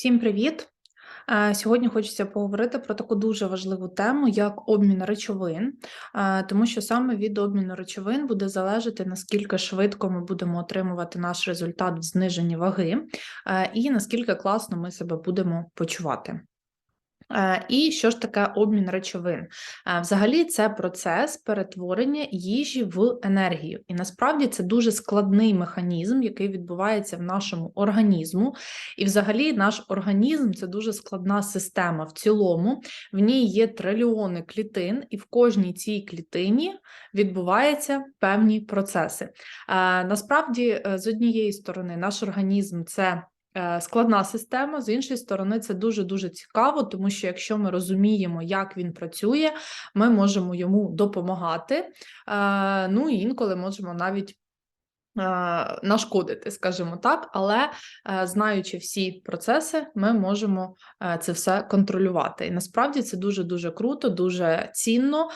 Всім привіт! Е, Сьогодні хочеться поговорити про таку дуже важливу тему, як обмін речовин, е, тому що саме від обміну речовин буде залежати, наскільки швидко ми будемо отримувати наш результат в зниженні ваги, е, і наскільки класно ми себе будемо почувати. Е, І що ж таке обмін речовин? Е, Взагалі, це процес перетворення їжі в енергію. І насправді це дуже складний механізм, який відбувається в нашому організму. І, взагалі, наш організм це дуже складна система. В цілому в ній є трильйони клітин, і в кожній цій клітині відбуваються певні процеси. Е, Насправді, з однієї сторони, наш організм це складна система, з іншої сторони, це дуже-дуже цікаво, тому що якщо ми розуміємо, як він працює, ми можемо йому допомагати. е, Ну і інколи можемо навіть. Е, Нашкодити, скажімо так, але е, знаючи всі процеси, ми можемо е, це все контролювати. І насправді це дуже дуже круто, дуже цінно,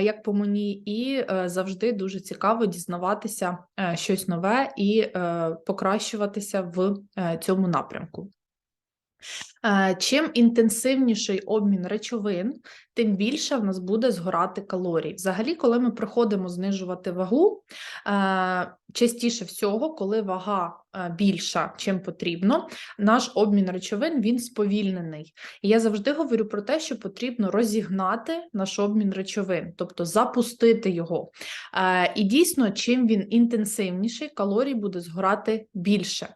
як по мені, і завжди дуже цікаво дізнаватися щось нове і покращуватися в цьому напрямку. Е, Чим інтенсивніший обмін речовин, тим більше в нас буде згорати калорій. Взагалі, коли ми приходимо знижувати вагу, е, частіше всього, коли вага е, більша, чим потрібно, наш обмін речовин він сповільнений. І я завжди говорю про те, що потрібно розігнати наш обмін речовин, тобто запустити його. І дійсно, чим він інтенсивніший, калорій буде згорати більше.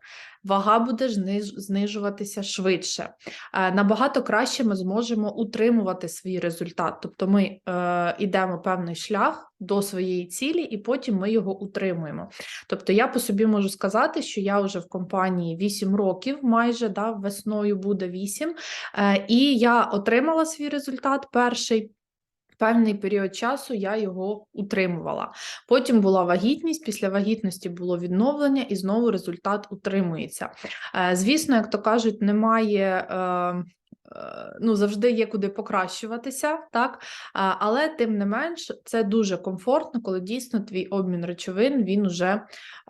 Вага буде знижуватися швидше. Е, Набагато краще ми зможемо утримувати свій результат. Тобто ми е, йдемо певний шлях до своєї цілі, і потім ми його утримуємо. Тобто, я по собі можу сказати, що я вже в компанії 8 років, майже да, весною буде 8, е, і я отримала свій результат перший. Певний період часу я його утримувала. Потім була вагітність, після вагітності було відновлення, і знову результат утримується. Е, Звісно, як то кажуть, немає. е, е, Ну, завжди є куди покращуватися, так? Але тим не менш, це дуже комфортно, коли дійсно твій обмін речовин він уже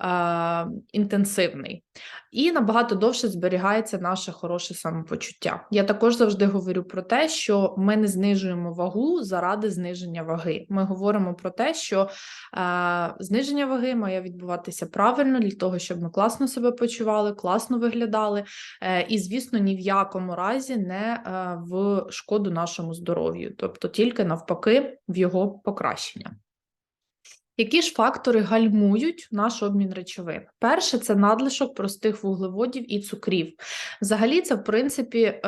е, інтенсивний. І набагато довше зберігається наше хороше самопочуття. Я також завжди говорю про те, що ми не знижуємо вагу заради зниження ваги. Ми говоримо про те, що е, зниження ваги має відбуватися правильно для того, щоб ми класно себе почували, класно виглядали, е, і, звісно, ні в якому разі не е, в шкоду нашому здоров'ю, тобто тільки навпаки в його покращення. Які ж фактори гальмують наш обмін речовин? Перше, це надлишок простих вуглеводів і цукрів. Взагалі, це, в принципі, е,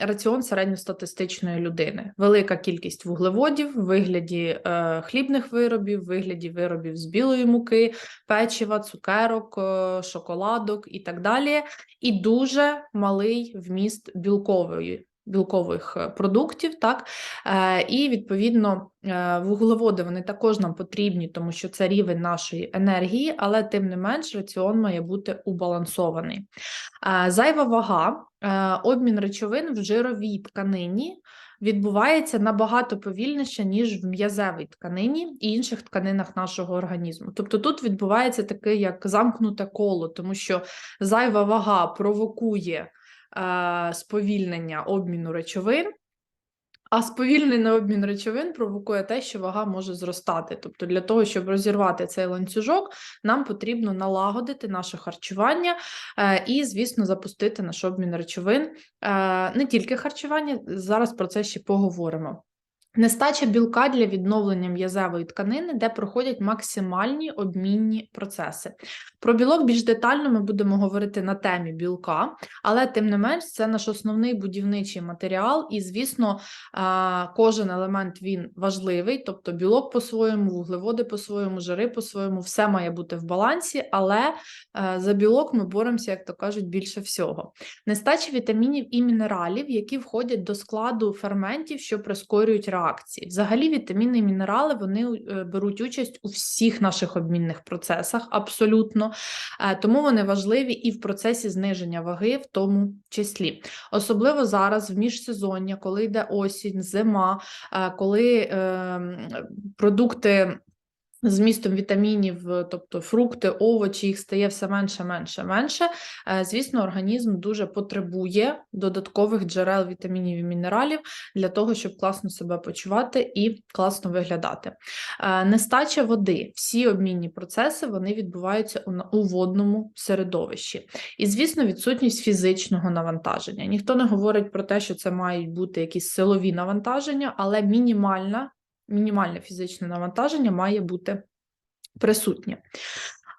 раціон середньостатистичної людини. Велика кількість вуглеводів в вигляді е, хлібних виробів, в вигляді виробів з білої муки, печива, цукерок, е, шоколадок і так далі. І дуже малий вміст білкової. Білкових е, продуктів, так Е, і відповідно е, вуглеводи вони також нам потрібні, тому що це рівень нашої енергії, але тим не менш раціон має бути убалансований. Зайва вага, обмін речовин в жировій тканині відбувається набагато повільніше, ніж в м'язевій тканині і інших тканинах нашого організму. Тобто тут відбувається таке як замкнуте коло, тому що зайва вага провокує сповільнення обміну речовин. А сповільнений обмін речовин провокує те, що вага може зростати. Тобто, для того, щоб розірвати цей ланцюжок, нам потрібно налагодити наше харчування е, і, звісно, запустити наш обмін речовин. Е, не тільки харчування, зараз про це ще поговоримо. Нестача білка для відновлення м'язевої тканини, де проходять максимальні обмінні процеси. Про білок більш детально ми будемо говорити на темі білка, але тим не менш це наш основний будівничий матеріал, і, звісно, кожен елемент він важливий, тобто білок по-своєму, вуглеводи по-своєму, жири по-своєму, все має бути в балансі, але е, за білок ми боремося, як то кажуть, більше всього. Нестача вітамінів і мінералів, які входять до складу ферментів, що прискорюють реакції. Взагалі, вітаміни і мінерали вони е, беруть участь у всіх наших обмінних процесах, абсолютно. Е, Тому вони важливі і в процесі зниження ваги, в тому числі. Особливо зараз, в міжсезоння, коли йде осінь, зима, е, коли е, продукти Змістом вітамінів, е, тобто фрукти, овочі, їх стає все менше, менше, менше. Е, Звісно, організм дуже потребує додаткових джерел вітамінів і мінералів для того, щоб класно себе почувати і класно виглядати. Е, Нестача води, всі обмінні процеси вони відбуваються у водному середовищі. І, звісно, відсутність фізичного навантаження. Ніхто не говорить про те, що це мають бути якісь силові навантаження, але мінімальна мінімальне фізичне навантаження має бути присутнє.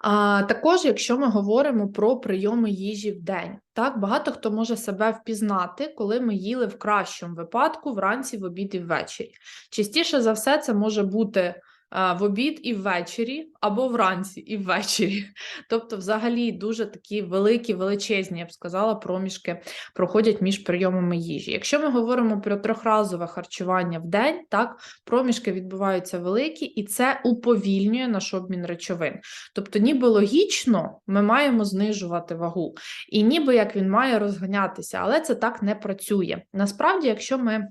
А, також, якщо ми говоримо про прийоми їжі в день, так багато хто може себе впізнати, коли ми їли в кращому випадку вранці, в обід і ввечері. Частіше за все, це може бути в обід і ввечері, або вранці і ввечері. Тобто, взагалі, дуже такі великі, величезні, я б сказала, проміжки проходять між прийомами їжі. Якщо ми говоримо про трьохразове харчування в день, так проміжки відбуваються великі, і це уповільнює наш обмін речовин. Тобто, ніби логічно ми маємо знижувати вагу, і ніби як він має розганятися, але це так не працює. Насправді, якщо ми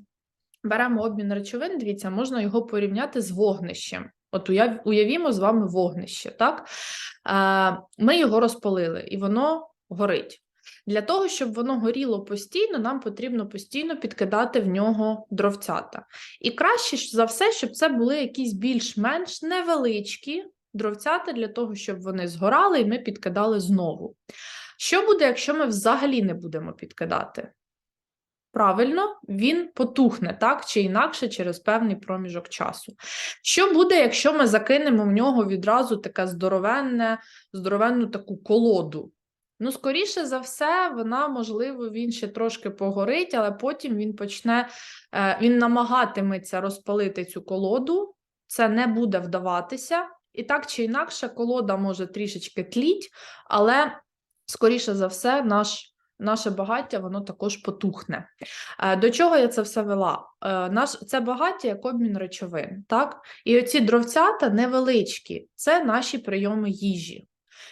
беремо обмін речовин, дивіться, можна його порівняти з вогнищем. От уяв, уявімо з вами вогнище, так? Ми його розпалили, і воно горить. Для того, щоб воно горіло постійно, нам потрібно постійно підкидати в нього дровцята. І краще за все, щоб це були якісь більш-менш невеличкі дровцята для того, щоб вони згорали, і ми підкидали знову. Що буде, якщо ми взагалі не будемо підкидати? Правильно, він потухне так чи інакше через певний проміжок часу. Що буде, якщо ми закинемо в нього відразу таке здоровенне, здоровенну таку колоду? Ну, скоріше за все, вона, можливо, він ще трошки погорить, але потім він почне, е, він намагатиметься розпалити цю колоду, це не буде вдаватися. І так чи інакше, колода може трішечки тліть, але, скоріше за все, наш наше багаття воно також потухне. Е, До чого я це все вела? Е, Наш це багаття як обмін речовин, так? І оці дровцята невеличкі, це наші прийоми їжі.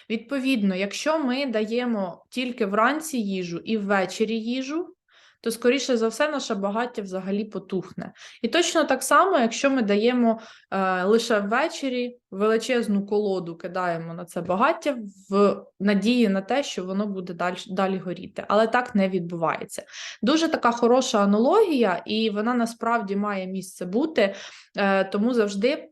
Відповідно, якщо ми даємо тільки вранці їжу і ввечері їжу, то скоріше за все наше багаття взагалі потухне. І точно так само, якщо ми даємо е, лише ввечері величезну колоду, кидаємо на це багаття в надії на те, що воно буде далі, далі горіти. Але так не відбувається. Дуже така хороша аналогія, і вона насправді має місце бути, е, тому завжди.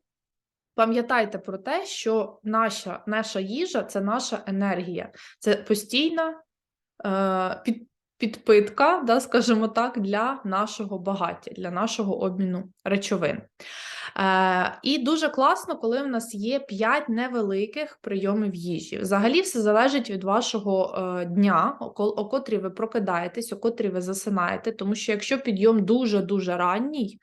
Пам'ятайте про те, що наша наша їжа це наша енергія, це постійна е, під, підпитка, да, скажімо так, для нашого багаття, для нашого обміну речовин. Е, І дуже класно, коли в нас є 5 невеликих прийомів їжі. Взагалі, все залежить від вашого е, дня, о, о котрій ви прокидаєтесь, о котрій ви засинаєте, тому що якщо підйом дуже-дуже ранній,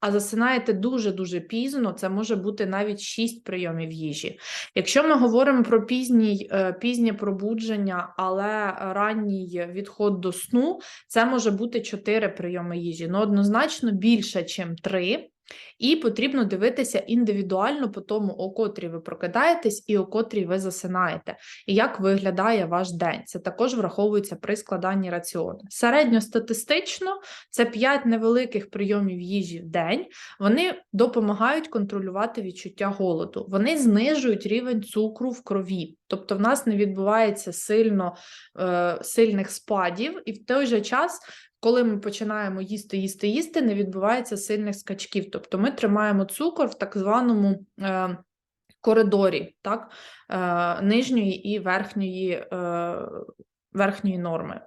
а засинаєте дуже-дуже пізно, це може бути навіть 6 прийомів їжі. Якщо ми говоримо про пізній, е, пізнє пробудження, але ранній відход до сну, це може бути 4 прийоми їжі. Ну, однозначно більше, ніж 3. І потрібно дивитися індивідуально по тому, о котрій ви прокидаєтесь і о котрій ви засинаєте, і як виглядає ваш день. Це також враховується при складанні раціону. Середньостатистично це 5 невеликих прийомів їжі в день. Вони допомагають контролювати відчуття голоду. Вони знижують рівень цукру в крові. Тобто, в нас не відбувається сильно е, сильних спадів, і в той же час коли ми починаємо їсти, їсти, їсти, не відбувається сильних скачків. Тобто ми тримаємо цукор в так званому е, коридорі, так, е, нижньої і верхньої, е, верхньої норми.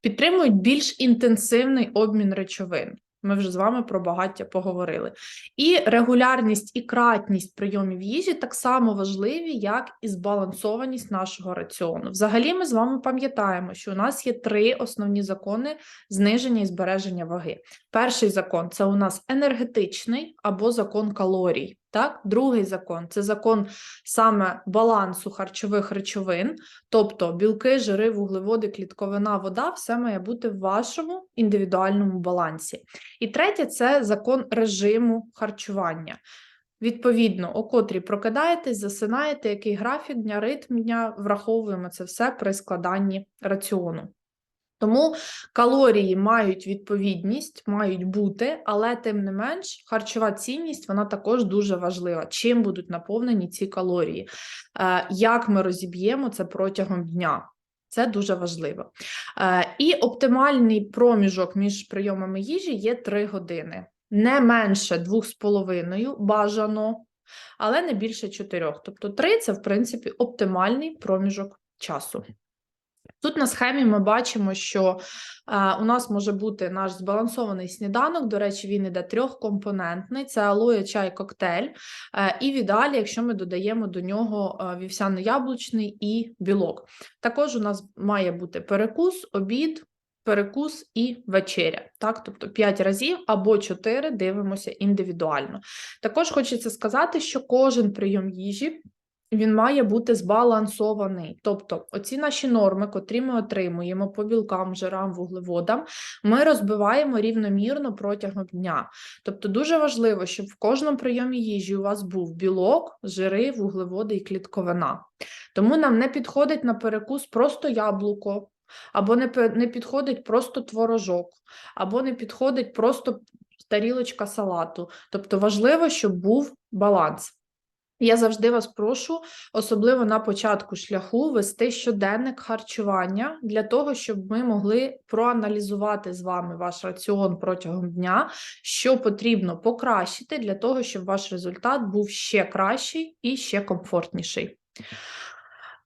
Підтримують більш інтенсивний обмін речовин. Ми вже з вами про багаття поговорили. І регулярність і кратність прийомів їжі так само важливі, як і збалансованість нашого раціону. Взагалі, ми з вами пам'ятаємо, що у нас є три основні закони зниження і збереження ваги. Перший закон це у нас енергетичний або закон калорій. Так, другий закон це закон саме балансу харчових речовин, тобто білки, жири, вуглеводи, клітковина, вода, все має бути в вашому індивідуальному балансі. І третє це закон режиму харчування. Відповідно, о котрій прокидаєтесь, засинаєте, який графік дня, ритм дня, враховуємо це все при складанні раціону. Тому калорії мають відповідність, мають бути, але тим не менш, харчова цінність вона також дуже важлива. Чим будуть наповнені ці калорії? Е, Як ми розіб'ємо це протягом дня? Це дуже важливо. Е, І оптимальний проміжок між прийомами їжі є 3 години. Не менше 2,5 бажано, але не більше 4. Тобто 3 – це, в принципі, оптимальний проміжок часу. Тут на схемі ми бачимо, що е, у нас може бути наш збалансований сніданок. До речі, він іде трьохкомпонентний: це алоє, чай, коктейль. Е, і в ідеалі, якщо ми додаємо до нього е, вівсяно-яблучний і білок. Також у нас має бути перекус, обід. Перекус і вечеря, так, тобто 5 разів або 4 дивимося індивідуально. Також хочеться сказати, що кожен прийом їжі він має бути збалансований. Тобто, оці наші норми, котрі ми отримуємо по білкам, жирам, вуглеводам, ми розбиваємо рівномірно протягом дня. Тобто, дуже важливо, щоб в кожному прийомі їжі у вас був білок, жири, вуглеводи і клітковина. Тому нам не підходить на перекус просто яблуко. Або не не підходить просто творожок, або не підходить просто тарілочка салату. Тобто важливо, щоб був баланс. Я завжди вас прошу, особливо на початку шляху, вести щоденник харчування для того, щоб ми могли проаналізувати з вами ваш раціон протягом дня, що потрібно покращити для того, щоб ваш результат був ще кращий і ще комфортніший.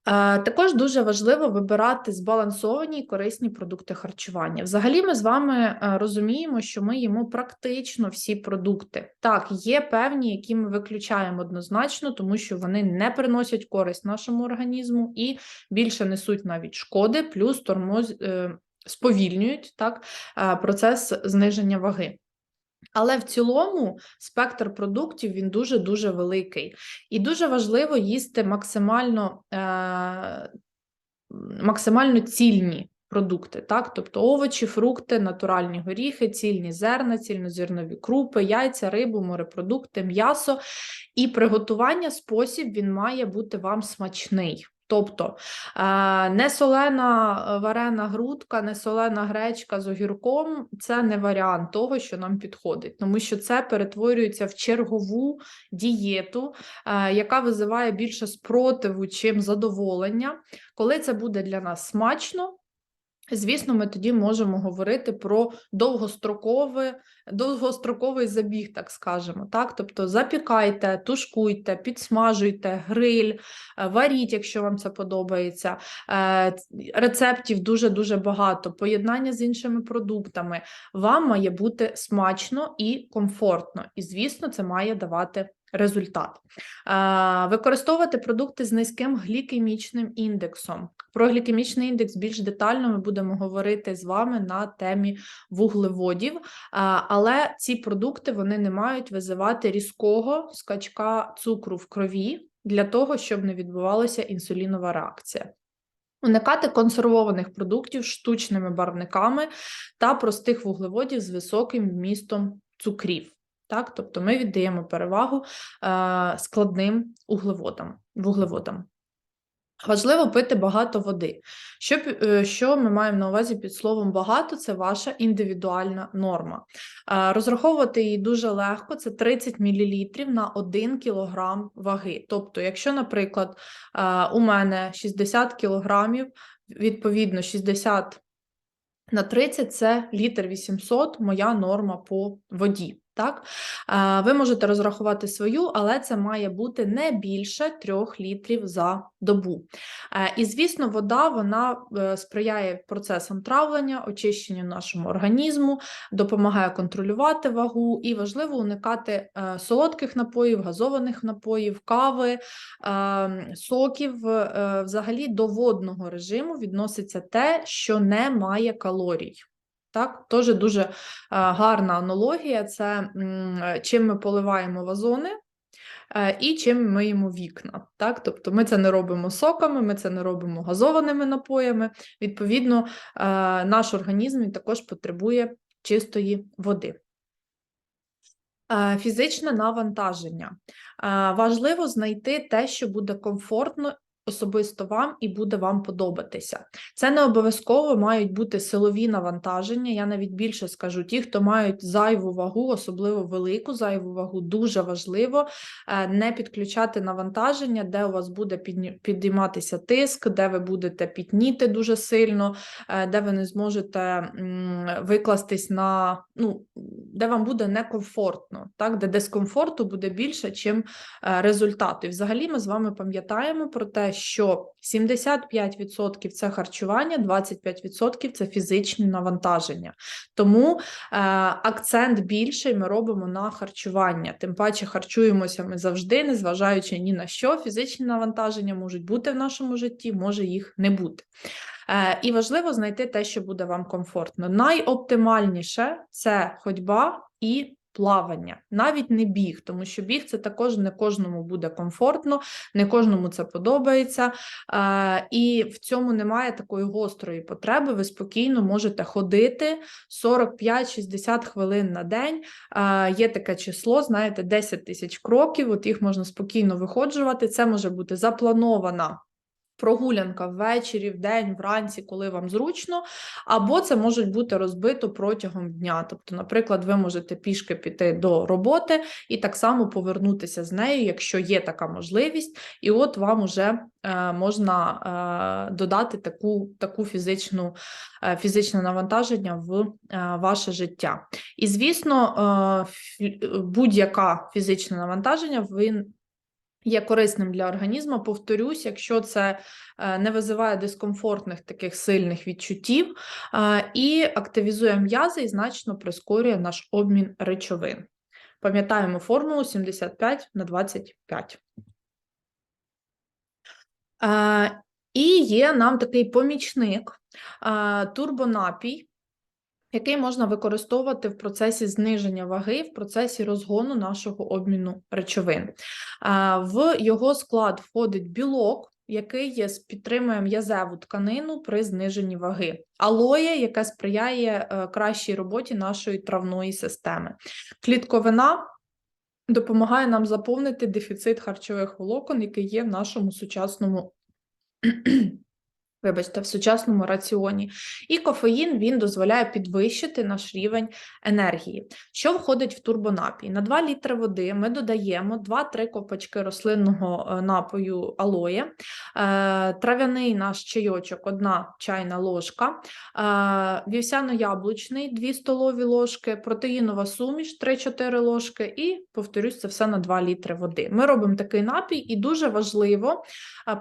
Е, також дуже важливо вибирати збалансовані і корисні продукти харчування. Взагалі, ми з вами е, розуміємо, що ми їмо практично всі продукти. Так, є певні, які ми виключаємо однозначно, тому що вони не приносять користь нашому організму і більше несуть навіть шкоди, плюс тормоз е, сповільнюють так, процес зниження ваги. Але в цілому спектр продуктів він дуже-дуже великий. І дуже важливо їсти максимально е, максимально цільні продукти, так? тобто овочі, фрукти, натуральні горіхи, цільні зерна, цільнозернові крупи, яйця, рибу, морепродукти, м'ясо. І приготування спосіб він має бути вам смачний. Тобто не солена е, варена грудка, не солена гречка з огірком це не варіант того, що нам підходить, тому що це перетворюється в чергову дієту, е, яка визиває більше спротиву, чим задоволення. Коли це буде для нас смачно, Звісно, ми тоді можемо говорити про довгостроковий, довгостроковий забіг, так скажемо. Так? Тобто запікайте, тушкуйте, підсмажуйте, гриль, е, варіть, якщо вам це подобається. Е, рецептів дуже-дуже багато, поєднання з іншими продуктами. Вам має бути смачно і комфортно. І, звісно, це має давати результат. Використовувати продукти з низьким глікемічним індексом. Про глікемічний індекс більш детально ми будемо говорити з вами на темі вуглеводів, але ці продукти вони не мають визивати різкого скачка цукру в крові для того, щоб не відбувалася інсулінова реакція. Уникати консервованих продуктів штучними барвниками та простих вуглеводів з високим вмістом цукрів. Так? Тобто ми віддаємо перевагу е, складним углеводам, вуглеводам. Важливо пити багато води. Що е, що ми маємо на увазі під словом багато, це ваша індивідуальна норма. Е, розраховувати її дуже легко, це 30 мл на 1 кг ваги. Тобто, якщо, наприклад, е, у мене 60 кг, відповідно, 60 на 30 це літр 800, моя норма по воді. Так, ви можете розрахувати свою, але це має бути не більше 3 літрів за добу. Е, і, звісно, вода вона е, сприяє процесам травлення, очищенню нашому організму, допомагає контролювати вагу, і важливо уникати е, солодких напоїв, газованих напоїв, кави, соків. Взагалі до водного режиму відноситься те, що не має калорій. Так, Теж дуже е, гарна аналогія це чим ми поливаємо вазони е, і чим миємо вікна. Так? Тобто ми це не робимо соками, ми це не робимо газованими напоями. Відповідно, е, наш організм також потребує чистої води. Фізичне навантаження. Важливо знайти те, що буде комфортно особисто вам і буде вам подобатися. Це не обов'язково мають бути силові навантаження. Я навіть більше скажу: ті, хто мають зайву вагу, особливо велику зайву вагу, дуже важливо е, не підключати навантаження, де у вас буде підійматися тиск, де ви будете пітніти дуже сильно, е, де ви не зможете викластись на ну, де вам буде некомфортно, так, де дискомфорту буде більше, чим е, результату. І взагалі ми з вами пам'ятаємо про те, що 75% це харчування, 25% це фізичні навантаження. Тому е, акцент більший ми робимо на харчування. Тим паче харчуємося ми завжди, незважаючи ні на що. Фізичні навантаження можуть бути в нашому житті, може їх не бути. Е, І важливо знайти те, що буде вам комфортно. Найоптимальніше це ходьба і плавання, навіть не біг, тому що біг це також не кожному буде комфортно, не кожному це подобається. Е, І в цьому немає такої гострої потреби. Ви спокійно можете ходити 45-60 хвилин на день. Е, Є таке число, знаєте, 10 тисяч кроків, от їх можна спокійно виходжувати. Це може бути запланована. Прогулянка ввечері, в день, вранці, коли вам зручно, або це може бути розбито протягом дня. Тобто, наприклад, ви можете пішки піти до роботи і так само повернутися з нею, якщо є така можливість, і от вам вже е, можна е, додати таку таку фізичну, е, фізичне навантаження в ваше життя. І, звісно, будь-яке фізичне навантаження він є корисним для організму. Повторюсь, якщо це е, не визиває дискомфортних таких сильних відчуттів е, і активізує м'язи і значно прискорює наш обмін речовин. Пам'ятаємо формулу 75 на 25. Е, і є нам такий помічник турбонапій який можна використовувати в процесі зниження ваги, в процесі розгону нашого обміну речовин. В його склад входить білок, який підтримує м'язеву тканину при зниженні ваги, алоє, яке сприяє е, кращій роботі нашої травної системи. Клітковина допомагає нам заповнити дефіцит харчових волокон, який є в нашому сучасному Вибачте, в сучасному раціоні. І кофеїн він дозволяє підвищити наш рівень енергії. Що входить в турбонапій? На 2 літри води ми додаємо 2-3 копачки рослинного е, напою алоє, е, трав'яний наш чайочок, 1 чайна ложка, е, вівсяно-яблучний 2 столові ложки, протеїнова суміш 3-4 ложки, і, повторюсь, це все на 2 літри води. Ми робимо такий напій, і дуже важливо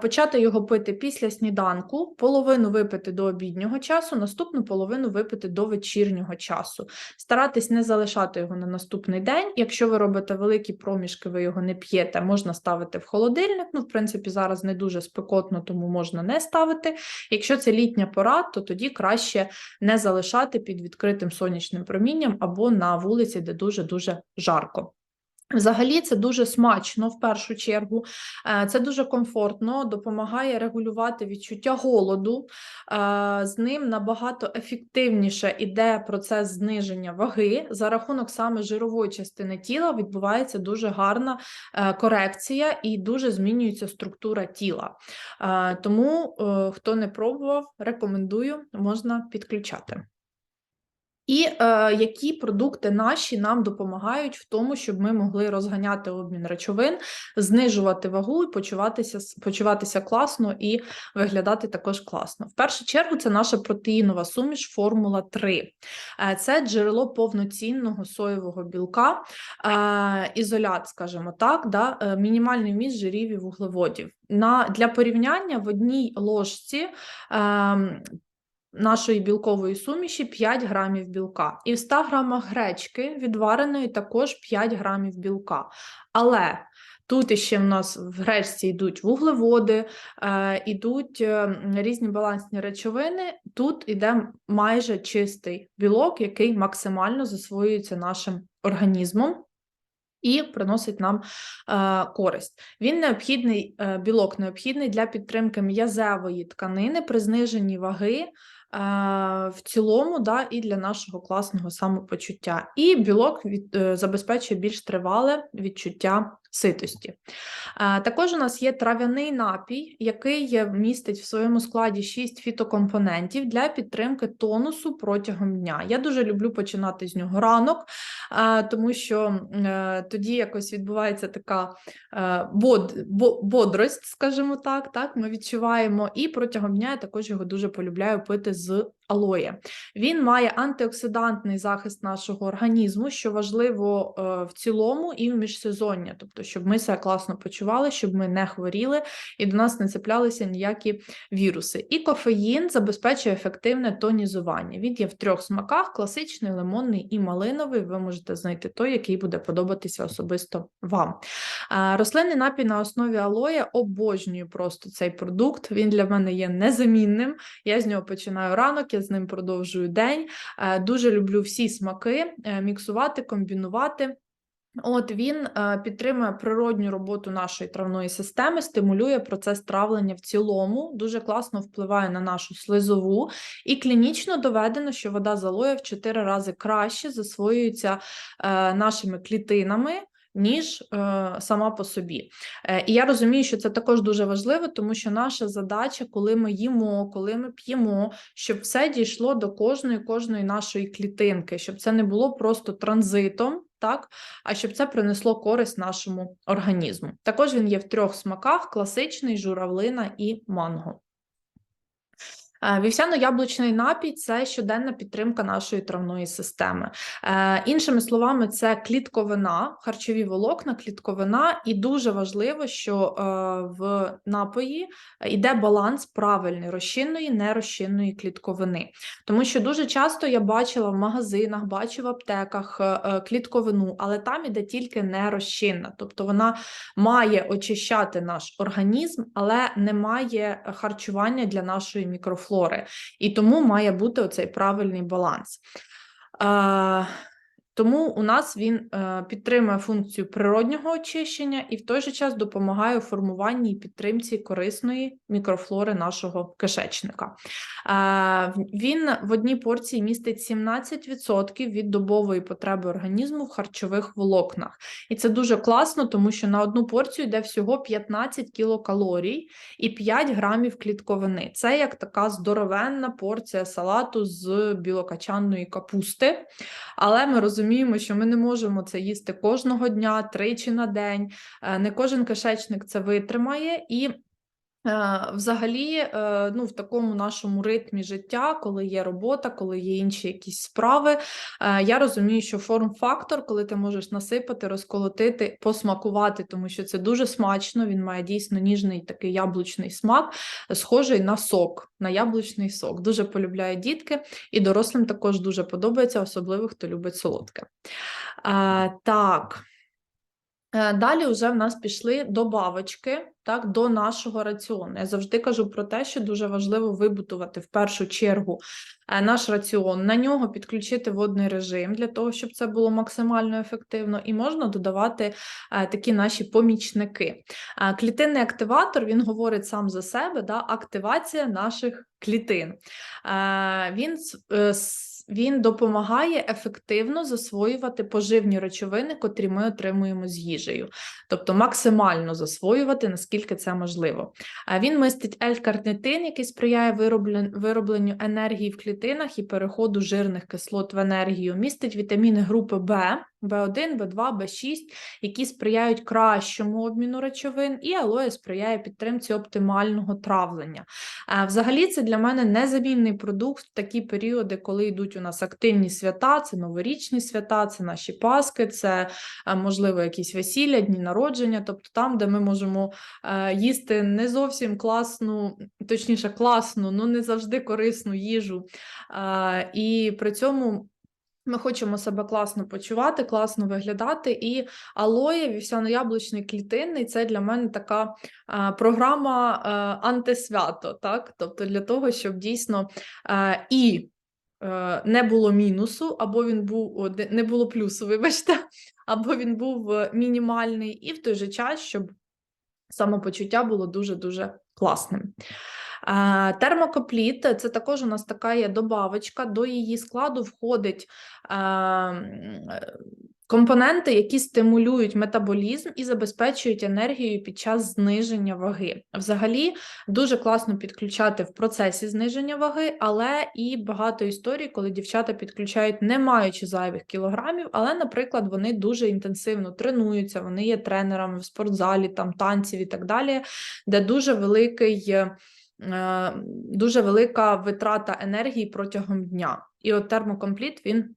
почати його пити після сніданку половину випити до обіднього часу, наступну половину випити до вечірнього часу. Старатись не залишати його на наступний день. Якщо ви робите великі проміжки, ви його не п'єте, можна ставити в холодильник. Ну, в принципі, зараз не дуже спекотно, тому можна не ставити. Якщо це літня пора, то тоді краще не залишати під відкритим сонячним промінням або на вулиці, де дуже-дуже жарко. Взагалі, це дуже смачно в першу чергу, е, це дуже комфортно, допомагає регулювати відчуття голоду, е, з ним набагато ефективніше іде процес зниження ваги. За рахунок саме жирової частини тіла відбувається дуже гарна е, корекція і дуже змінюється структура тіла. Тому, хто не пробував, рекомендую, можна підключати. І е, які продукти наші нам допомагають в тому, щоб ми могли розганяти обмін речовин, знижувати вагу і почуватися почуватися класно і виглядати також класно. В першу чергу це наша протеїнова суміш Формула 3. Е, це джерело повноцінного соєвого білка, е, ізолят, скажімо так, да, е, мінімальний вміст жирів і вуглеводів. На, Для порівняння в одній ложці. Е, нашої білкової суміші 5 грамів білка. І в 100 грамах гречки відвареної також 5 грамів білка. Але тут іще в нас в гречці йдуть вуглеводи, е, йдуть е, різні балансні речовини. Тут йде майже чистий білок, який максимально засвоюється нашим організмом. І приносить нам е, користь. Він необхідний, е, білок необхідний для підтримки м'язевої тканини при зниженні ваги в цілому, да, і для нашого класного самопочуття. І білок від, е, забезпечує більш тривале відчуття ситості. Е, також у нас є трав'яний напій, який містить в своєму складі 6 фітокомпонентів для підтримки тонусу протягом дня. Я дуже люблю починати з нього ранок, е, тому що тоді якось відбувається така bod, бодрость, скажімо так, так, ми відчуваємо, і протягом дня я також його дуже полюбляю пити з алоє. Він має антиоксидантний захист нашого організму, що важливо е, в цілому і в міжсезоння, тобто, щоб ми себе класно почували, щоб ми не хворіли і до нас не цеплялися ніякі віруси. І кофеїн забезпечує ефективне тонізування. Він є в трьох смаках: класичний, лимонний і малиновий. Ви можете знайти той, який буде подобатися особисто вам. Е, рослинний напій на основі алоє обожнюю просто цей продукт. Він для мене є незамінним. Я з нього починаю ранок я з ним продовжую день. Е, дуже люблю всі смаки, е, міксувати, комбінувати. От він е, підтримує природню роботу нашої травної системи, стимулює процес травлення в цілому, дуже класно впливає на нашу слизову, і клінічно доведено, що вода з алоє в 4 рази краще засвоюється нашими клітинами ніж е, сама по собі. Е, І я розумію, що це також дуже важливо, тому що наша задача, коли ми їмо, коли ми п'ємо, щоб все дійшло до кожної кожної нашої клітинки, щоб це не було просто транзитом. Так, а щоб це принесло користь нашому організму. Також він є в трьох смаках: класичний, журавлина і манго. Е, вівсяно-яблучний напій це щоденна підтримка нашої травної системи. Е, іншими словами, це клітковина, харчові волокна, клітковина, і дуже важливо, що е, в напої йде баланс правильний розчинної, нерозчинної клітковини. Тому що дуже часто я бачила в магазинах, бачу в аптеках клітковину, але там іде тільки нерозчинна, тобто вона має очищати наш організм, але не має харчування для нашої мікрофлори флори, і тому має бути оцей правильний баланс. Тому у нас він е, підтримує функцію природнього очищення і в той же час допомагає у формуванні і підтримці корисної мікрофлори нашого кишечника. Е, він в одній порції містить 17% від добової потреби організму в харчових волокнах. І це дуже класно, тому що на одну порцію йде всього 15 кілокалорій і 5 грамів клітковини. Це як така здоровенна порція салату з білокачанної капусти. Але ми розуміємо, розуміємо, що ми не можемо це їсти кожного дня, тричі на день. Е, не кожен кишечник це витримає і. Е, взагалі, е, ну, в такому нашому ритмі життя, коли є робота, коли є інші якісь справи, я розумію, що форм-фактор, коли ти можеш насипати, розколотити, посмакувати, тому що це дуже смачно, він має дійсно ніжний такий яблучний смак, схожий на сок, на яблучний сок. Дуже полюбляють дітки, і дорослим також дуже подобається, особливо хто любить солодке. Так. Е, далі вже в нас пішли добавочки так, до нашого раціону. Я завжди кажу про те, що дуже важливо вибутувати в першу чергу е, наш раціон, на нього підключити водний режим для того, щоб це було максимально ефективно, і можна додавати е, такі наші помічники. Клітинний активатор він говорить сам за себе, да, активація наших клітин. Він він допомагає ефективно засвоювати поживні речовини, котрі ми отримуємо з їжею, тобто максимально засвоювати, наскільки це можливо. А Він містить L-карнитин, який сприяє виробленню енергії в клітинах і переходу жирних кислот в енергію, містить вітаміни групи В. В1, В2, В6, які сприяють кращому обміну речовин, і алоє сприяє підтримці оптимального травлення. Взагалі, це для мене незамінний продукт в такі періоди, коли йдуть у нас активні свята, це новорічні свята, це наші Паски, це, можливо, якісь весілля, дні народження, тобто там, де ми можемо їсти не зовсім класну, точніше, класну, ну не завжди корисну їжу. І при цьому. Ми хочемо себе класно почувати, класно виглядати, і алоє, вівсяно-яблучний клітинний це для мене така програма антисвято, так? Тобто для того, щоб дійсно і а, не було мінусу, або він був не було плюсу, вибачте, або він був е, мінімальний, і в той же час, щоб самопочуття було дуже-дуже класним. Термокопліт це також у нас така є добавочка. До її складу входить е, компоненти, які стимулюють метаболізм і забезпечують енергію під час зниження ваги. Взагалі, дуже класно підключати в процесі зниження ваги, але і багато історій, коли дівчата підключають, не маючи зайвих кілограмів, але, наприклад, вони дуже інтенсивно тренуються, вони є тренерами в спортзалі, там танців і так далі, де дуже великий. Е, Дуже велика витрата енергії протягом дня. І от термокомпліт він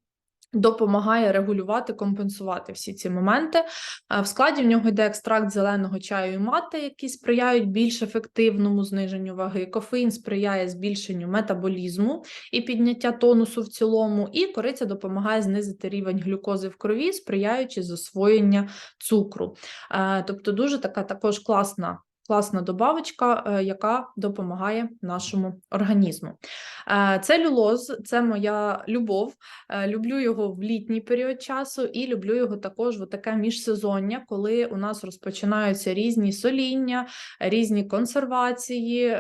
допомагає регулювати, компенсувати всі ці моменти. Е, В складі в нього йде екстракт зеленого чаю і мати, які сприяють більш ефективному зниженню ваги. Кофеїн сприяє збільшенню метаболізму і підняття тонусу в цілому, і кориця допомагає знизити рівень глюкози в крові, сприяючи засвоєння цукру. Е, Тобто дуже така також класна. Класна добавочка, е, яка допомагає нашому організму. Е, Целюлоз це моя любов. Е, Люблю його в літній період часу і люблю його також в таке міжсезоння, коли у нас розпочинаються різні соління, різні консервації.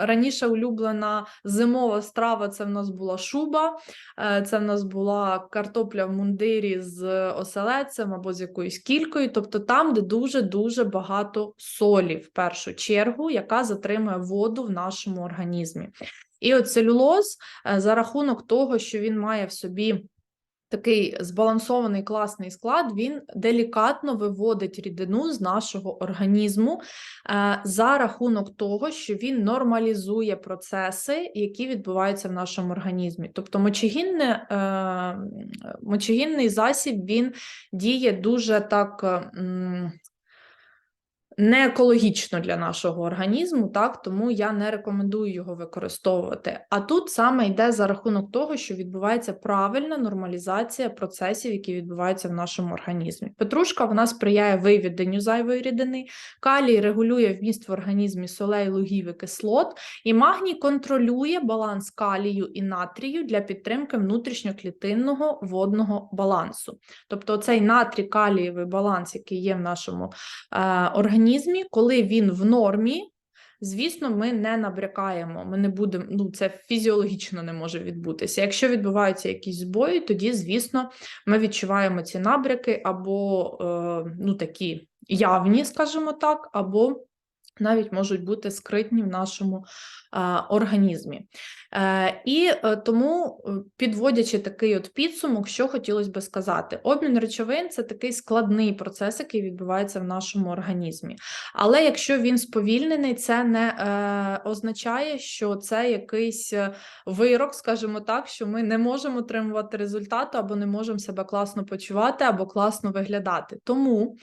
Раніше улюблена зимова страва це в нас була шуба, це в нас була картопля в мундирі з оселедцем або з якоюсь кількою, тобто там, де дуже-дуже багато солі в першу чергу, яка затримує воду в нашому організмі. І от целюлоз е, за рахунок того, що він має в собі такий збалансований класний склад, він делікатно виводить рідину з нашого організму е, за рахунок того, що він нормалізує процеси, які відбуваються в нашому організмі. Тобто мочегінне, е, мочегінний засіб він діє дуже так. Не екологічно для нашого організму, так тому я не рекомендую його використовувати. А тут саме йде за рахунок того, що відбувається правильна нормалізація процесів, які відбуваються в нашому організмі. Петрушка вона сприяє виведенню зайвої рідини, калій регулює вміст в організмі солей, лугів і кислот, і магній контролює баланс калію і натрію для підтримки внутрішньоклітинного водного балансу. Тобто, цей натрій-калієвий баланс, який є в нашому е, організмі, коли він в нормі, звісно, ми не набрякаємо. Ми не будемо, ну це фізіологічно не може відбутися. Якщо відбуваються якісь збої, тоді, звісно, ми відчуваємо ці набряки або е, ну такі явні, скажімо так, або навіть можуть бути скритні в нашому е, організмі. Е, і е, тому, е, підводячи такий от підсумок, що хотілося би сказати: обмін речовин це такий складний процес, який відбувається в нашому організмі. Але якщо він сповільнений, це не е, означає, що це якийсь е, вирок, скажімо так, що ми не можемо отримувати результату або не можемо себе класно почувати, або класно виглядати. Тому е,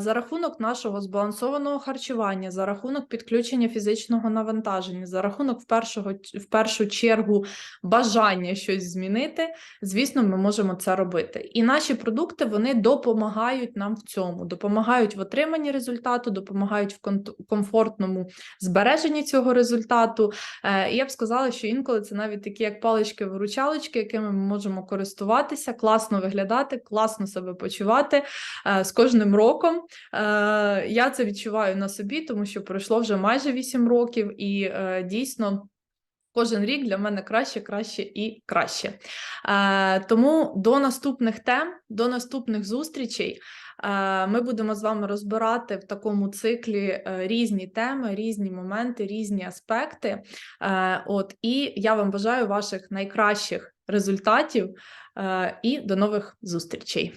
за рахунок нашого збалансованого харчування, за рахунок підключення фізичного навантаження, за рахунок в першого в першу чергу бажання щось змінити, звісно, ми можемо це робити. І наші продукти вони допомагають нам в цьому, допомагають в отриманні результату, допомагають в комфортному збереженні цього результату. Е, І я б сказала, що інколи це навіть такі як палички-виручалочки, якими ми можемо користуватися, класно виглядати, класно себе почувати е, з кожним роком. Е, Я це відчуваю на собі, тому що пройшло вже майже 8 років, і е, дійсно. Кожен рік для мене краще, краще і краще. Е, тому до наступних тем, до наступних зустрічей. Е, Ми будемо з вами розбирати в такому циклі е, різні теми, різні моменти, різні аспекти. Е, От і я вам бажаю ваших найкращих результатів і до нових зустрічей.